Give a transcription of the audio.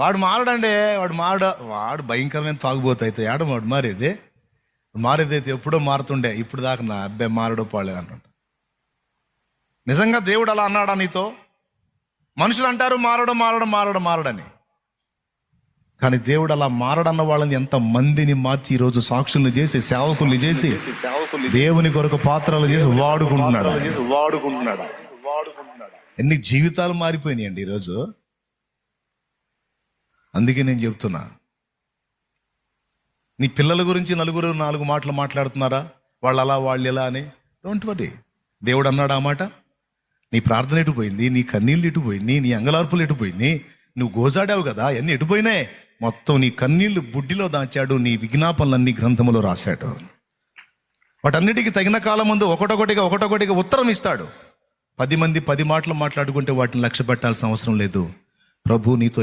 వాడు మారడండి వాడు మారడ వాడు భయంకరమైన తాగుబోతు అయితే ఏడ వాడు మారేది? మారేదైతే ఎప్పుడో మారుతుండే ఇప్పుడు దాకా నా అబ్బాయి మారడో పోలేదు అంటుంట నిజంగా దేవుడు అలా అన్నాడా నీతో? మనుషులు అంటారు మారడం మారడం మారడం మారడని. కానీ దేవుడు అలా మారడన్న వాళ్ళని ఎంత మందిని మార్చి ఈరోజు సాక్షుల్ని చేసి సేవకుల్ని చేసి దేవుని కొరకు పాత్రలు చేసి వాడుకుంటున్నాడు. వాడుకుంటున్నాడు వాడుకుంటున్నాడు ఎన్ని జీవితాలు మారిపోయినాయండి ఈరోజు. అందుకే నేను చెప్తున్నా. నీ పిల్లల గురించి నలుగురు నాలుగు మాటలు మాట్లాడుతున్నారా? వాళ్ళు అలా వాళ్ళు ఎలా అని? డోంట్ వరీ దేవుడు అన్నాడు ఆ మాట. నీ ప్రార్థన ఎటుపోయింది నీ కన్నీళ్ళు ఎటుపోయింది నీ అంగలార్పులు ఎటుపోయింది నువ్వు గోజాడావు కదా? అన్నీ ఎటుపోయినాయి మొత్తం నీ కన్నీళ్ళు బుడ్డిలో దాచాడు నీ విజ్ఞాపనలన్నీ గ్రంథములో రాశాడు. వాటన్నిటికీ తగిన కాలం ముందు ఒకటొకటిగా ఒకటొకటిగా ఉత్తరం ఇస్తాడు. పది మంది పది మాటలు మాట్లాడుకుంటే వాటిని లక్ష్య పెట్టాల్సిన అవసరం లేదు. ప్రభు నీతో